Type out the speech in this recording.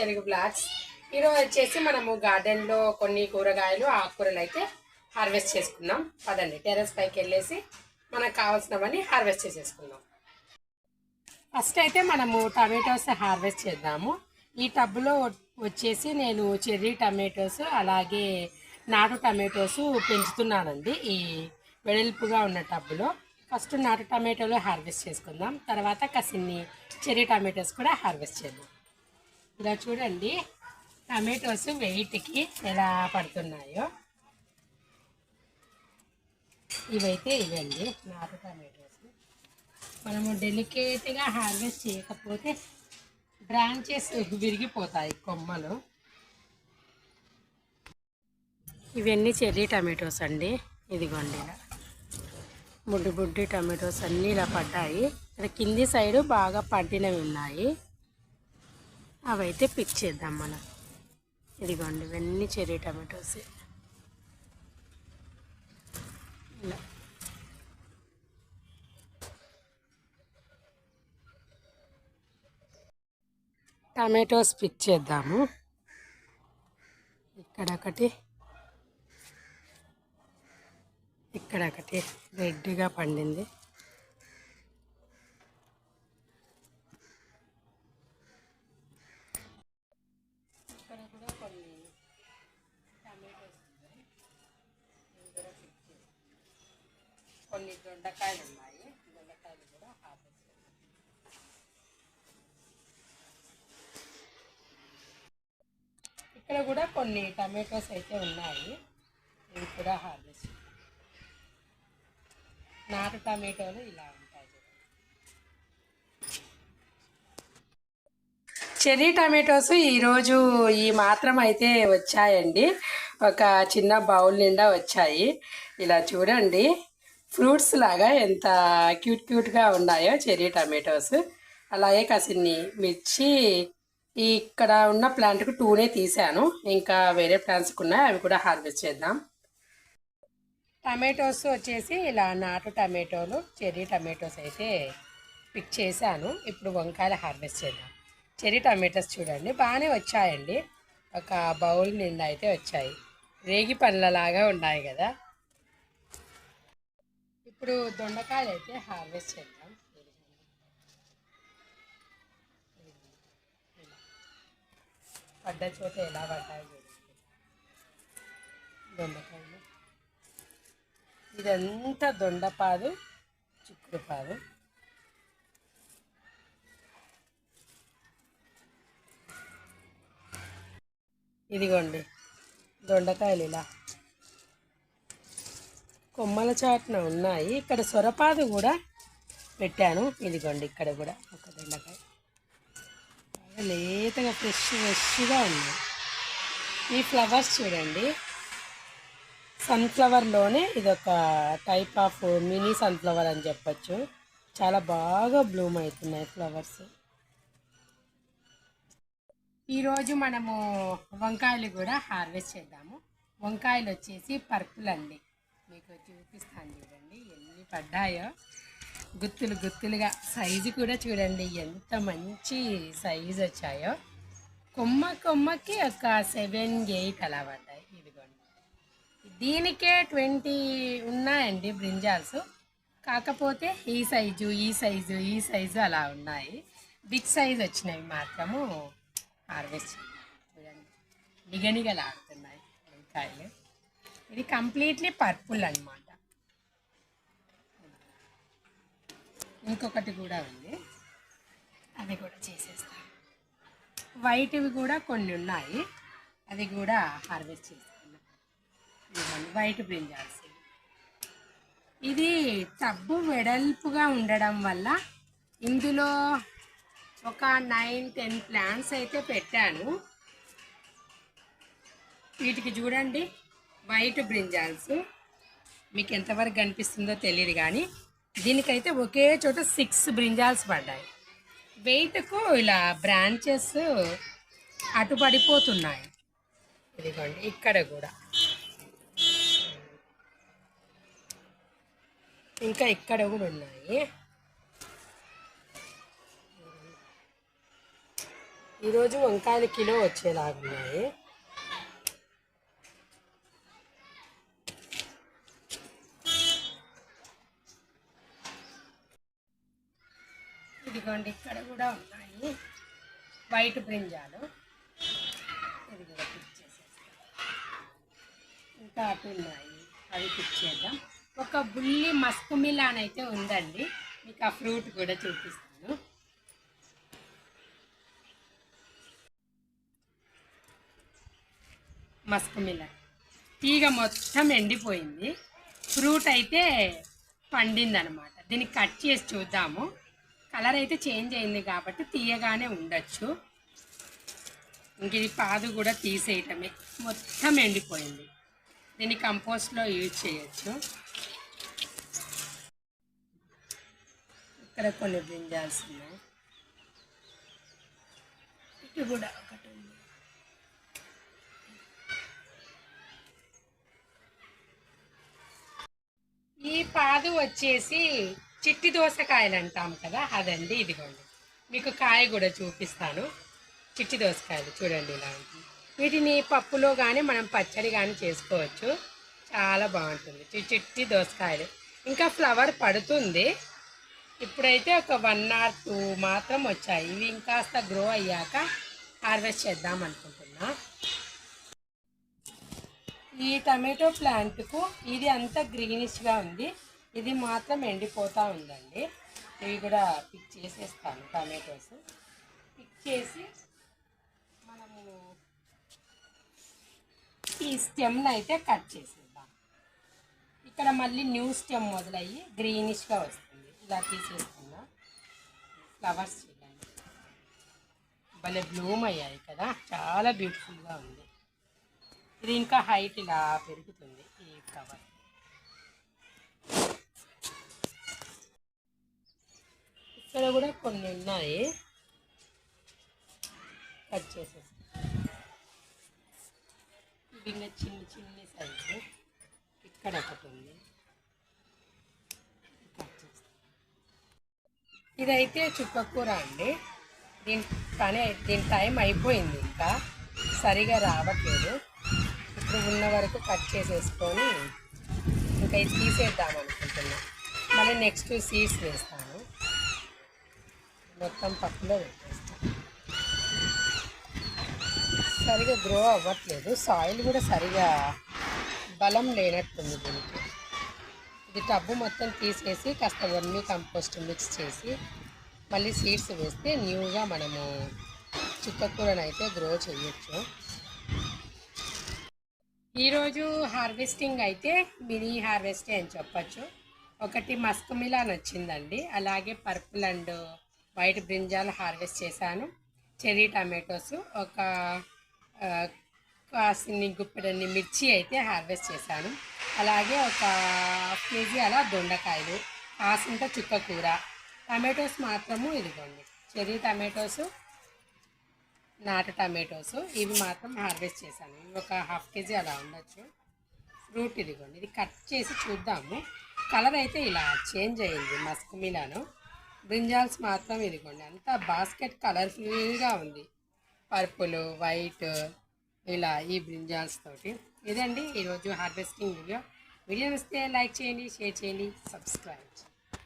Telugu blogs ఈరోజు వచ్చేసి మనము గార్డెన్లో కొన్ని కూరగాయలు ఆకుకూరలు అయితే హార్వెస్ట్ చేసుకున్నాం. పదండి టెర్రస్ పైకి వెళ్ళేసి మనకు కావాల్సినవన్నీ హార్వెస్ట్ చేసేసుకుందాం. ఫస్ట్ అయితే మనము టమాటోస్ హార్వెస్ట్ చేద్దాము. ఈ టబ్లో వచ్చేసి నేను చెర్రీ టమాటోస్ అలాగే నాటు టమాటోస్ పెంచుతున్నానండి. ఈ వెడల్పుగా ఉన్న టబ్లో. ఫస్ట్ నాటు టమాటోలు హార్వెస్ట్ చేసుకుందాం. తర్వాత కసిన్ని చెర్రీ టమాటోస్ కూడా హార్వెస్ట్ చేద్దాం. ఇలా చూడండి. టమాటోస్ వెయిట్కి ఎలా పడుతున్నాయో. ఇవైతే ఇవండి నాటు టమాటోస్. మనము డెలికేట్గా హార్వెస్ట్ చేయకపోతే బ్రాంచెస్ విరిగిపోతాయి కొమ్మలు. ఇవన్నీ చెర్రీ టమాటోస్ అండి. ఇదిగోండి ఇలా. బుడ్డి బుడ్డి టమాటోస్ అన్నీ ఇలా పడ్డాయి. ఇక్కడ కింది సైడు బాగా పండినవి ఉన్నాయి. అవైతే పిక్ చేద్దాం మనం. ఇదిగోండి ఇవన్నీ చెర్రీ టమాటోస్. ఇలా. టమాటోస్ పిక్ చేద్దాము. ఇక్కడ ఒకటి. ఇక్కడ ఒకటి. రెడ్గా పండింది. కొన్ని దొండకాయలు ఉన్నాయి. దొండకాయలు కూడా హార్వెస్ట్ ఇక్కడ కూడా కొన్ని టమాటోస్ అయితే ఉన్నాయి. ఇవి కూడా హార్వెస్ట్ నాటు టమాటోలు ఇలా ఉంటాయి చెర్రీ టమాటోస్ ఈరోజు ఈ మాత్రం అయితే వచ్చాయండి. ఒక చిన్న బౌల్ నిండా వచ్చాయి. ఇలా చూడండి. ఫ్రూట్స్ లాగా ఎంత క్యూట్ క్యూట్గా ఉన్నాయో చెర్రీ టమాటోస్ అలాగే కాసిన్ని మిర్చి. ఇక్కడ ఉన్న ప్లాంట్కు టూనే తీసాను ఇంకా వేరే ప్లాంట్స్కి ఉన్నాయి అవి కూడా హార్వెస్ట్ చేద్దాం. టమాటోస్ వచ్చేసి ఇలా నాటు టమాటోలు చెర్రీ టమాటోస్ అయితే పిక్ చేశాను. ఇప్పుడు వంకాయలు హార్వెస్ట్ చేద్దాం. చెర్రీ టమాటోస్ చూడండి బాగానే వచ్చాయండి. ఒక బౌల్ నిండా అయితే వచ్చాయి. రేగి పండ్లలాగా ఉన్నాయి కదా. ఇప్పుడు దొండకాయలు అయితే హార్వెస్ట్ చేద్దాం. పడ్డ చోట ఎలా పడ్డాయి దొండకాయలు. ఇదంతా దొండపాదు చిక్కుడుపాదు. ఇదిగోండి దొండకాయలు ఇలా. కొమ్మల చాటున ఉన్నాయి. ఇక్కడ సొరపాదు కూడా పెట్టాను. ఇదిగోండి ఇక్కడ కూడా ఒక దొండకాయ బాగా లేతగా ఫ్రెష్ ఫ్రెష్గా ఉన్నాయి. ఈ ఫ్లవర్స్ చూడండి. సన్ఫ్లవర్లోనే ఇదొక టైప్ ఆఫ్ మినీ సన్ఫ్లవర్ అని చెప్పొచ్చు. చాలా బాగా బ్లూమ్ అవుతున్నాయి ఫ్లవర్స్. ఈరోజు మనము వంకాయలు కూడా హార్వెస్ట్ చేద్దాము. వంకాయలు వచ్చేసి పర్పుల్ అండి. మీకు చూపిస్తాను చూడండి ఎన్ని పడ్డాయో. గుత్తులు గుత్తులుగా సైజు కూడా చూడండి ఎంత మంచి సైజు వచ్చాయో. కొమ్మ కొమ్మకి ఒక సెవెన్ ఎయిట్ అలా పడ్డాయి. ఇదిగోండి. దీనికే ట్వంటీ ఉన్నాయండి బ్రింజాల్స్. కాకపోతే ఈ సైజు ఈ సైజు ఈ సైజు అలా ఉన్నాయి. బిగ్ సైజ్ వచ్చినవి మాత్రము. హార్వెస్ట్. చూడండి. నిగనిగలాడుతున్నాయి. వంకాయలు ఇది కంప్లీట్లీ పర్పుల్ అన్నమాట. ఇంకొకటి కూడా ఉంది. అది కూడా చేసేస్తాను వైట్వి కూడా కొన్ని ఉన్నాయి. అది కూడా హార్వెస్ట్ చేస్తాను వైట్ బ్రింజాల్స్. ఇది టబ్బు వెడల్పుగా ఉండడం వల్ల ఇందులో ఒక నైన్ టెన్ ప్లాంట్స్ అయితే పెట్టాను. వీటికి చూడండి. White brinjals. మీకు ఎంతవరకు కనిపిస్తుందో తెలియదు కానీ దీనికైతే ఒకే చోట సిక్స్ బ్రింజాల్స్ పడ్డాయి. వెయిట్కు ఇలా బ్రాంచెస్ అటు పడిపోతున్నాయి. ఇదిగోండి ఇక్కడ కూడా. ఇంకా ఇక్కడ కూడా ఉన్నాయి. ఈరోజు వంకాయలు కిలో వచ్చేలాగున్నాయి ఉన్నాయి. వైట్ బ్రింజాలు. ఇది కూడా పిక్ చేసేస్తాం ఇంకా అటు ఉన్నాయి. అవి పిక్ చేద్దాం ఒక బుల్లి మస్కుమిలా మిలాన్ అయితే ఉందండి. మీకు ఆ ఫ్రూట్ కూడా చూపిస్తాను. మస్కుమిలా మిలాన్ తీగ మొత్తం ఎండిపోయింది. ఫ్రూట్ అయితే పండిందనమాట. దీన్ని కట్ చేసి చూద్దాము. కలర్ అయితే చేంజ్ అయింది కాబట్టి తీయగానే ఉండొచ్చు. ఇంక ఇది పాదు కూడా తీసేయటమే. మొత్తం ఎండిపోయింది. దీన్ని కంపోస్ట్లో యూజ్ చేయొచ్చు. ఇక్కడ కొన్ని బ్రింజాల్స్ ఉన్నాయి. ఇటు కూడా ఒకటి ఉంది. ఈ పాదు వచ్చేసి చిట్టి దోసకాయలు అంటాం కదా అదండి ఇదిగోండి. మీకు కాయ కూడా చూపిస్తాను. చిట్టి దోసకాయలు చూడండి ఇలా. ఉంటుంది వీటిని పప్పులో కానీ మనం పచ్చడి కానీ చేసుకోవచ్చు. చాలా బాగుంటుంది. చి- చిట్టి దోసకాయలు. ఇంకా ఫ్లవర్ పడుతుంది. ఇప్పుడైతే ఒక వన్ ఆర్ టూ మాత్రం వచ్చాయి. ఇవి ఇంకాస్త గ్రో అయ్యాక హార్వెస్ట్ చేద్దాం అనుకుంటున్నా. ఈ టమాటో ప్లాంట్కు ఇది అంతా గ్రీనిష్గా ఉంది. ఇది మాత్రం ఎండిపోతూ ఉందండి. ఇవి కూడా పిక్ చేసేస్తాను టమాటోస్ పిక్ చేసి మనము ఈ స్టెమ్ని అయితే కట్ చేసేద్దాం. ఇక్కడ మళ్ళీ న్యూ స్టెమ్ మొదలయ్యి గ్రీనిష్గా వస్తుంది. ఇలా తీసేసుకుందాం. ఫ్లవర్స్ చూడండి. భలే బ్లూమ్ అయ్యాయి కదా. చాలా బ్యూటిఫుల్గా ఉంది. ఇది ఇంకా హైట్ ఇలా పెరుగుతుంది ఈ ఫ్లవర్ ఇక్కడ కూడా కొన్ని ఉన్నాయి. కట్ చేసేసి. ఇవి ఇంకా చిన్ని చిన్ని సైజు. ఇక్కడ ఒకటి ఉంది. కట్ చేస్తాం. ఇదైతే చుక్కకూర అండి. దీని పని దీని టైం అయిపోయింది ఇంకా. సరిగా రావట్లేదు. ఇప్పుడు ఉన్న వరకు కట్ చేసేసుకొని ఇంకా ఇది తీసేద్దాం అనుకుంటున్నాను మళ్ళీ నెక్స్ట్ సీడ్స్ వేస్తాను. మొత్తం పప్పులో సరిగా గ్రో అవ్వట్లేదు. సాయిల్ కూడా సరిగా బలం లేనట్టుంది దీనికి. ఇది టబ్బు మొత్తం తీసేసి కాస్త వర్మీ కంపోస్ట్ మిక్స్ చేసి మళ్ళీ సీడ్స్ వేస్తే న్యూగా మనము చుక్కకూరను అయితే గ్రో చేయొచ్చు. ఈరోజు హార్వెస్టింగ్ అయితే మినీ హార్వెస్టే అని చెప్పచ్చు. ఒకటి మస్క్ మిలాన్ వచ్చిందండి. అలాగే purple and white brinjal harvest చేశాను. చెర్రీ టమాటోస్ ఒక కాసిన్ని గుప్పెడన్ని మిర్చి అయితే హార్వెస్ట్ చేశాను. అలాగే ఒక హాఫ్ కేజీ అలా దొండకాయలు కాసింత చుక్క కూర. టమాటోస్ మాత్రము ఇదిగోండి. చెర్రీ టమాటోస్ నాటు టమాటోస్ ఇవి మాత్రం హార్వెస్ట్ చేశాను. ఇవి ఒక హాఫ్ కేజీ అలా ఉండొచ్చు. ఫ్రూట్ ఇదిగోండి. ఇది కట్ చేసి చూద్దాము. కలర్ అయితే ఇలా చేంజ్ అయింది మస్క్ మిలాను. బ్రింజాల్స్ మాత్రం ఇదిగోండి. అంతా బాస్కెట్ కలర్ఫుల్గా ఉంది. పర్పుల్ వైట్ ఇలా ఈ బ్రింజాల్స్ తోటి. ఇదండి ఈరోజు హార్వెస్టింగ్ వీడియో. వీడియో వస్తే లైక్ చేయండి షేర్ చేయండి సబ్స్క్రైబ్ చేయండి.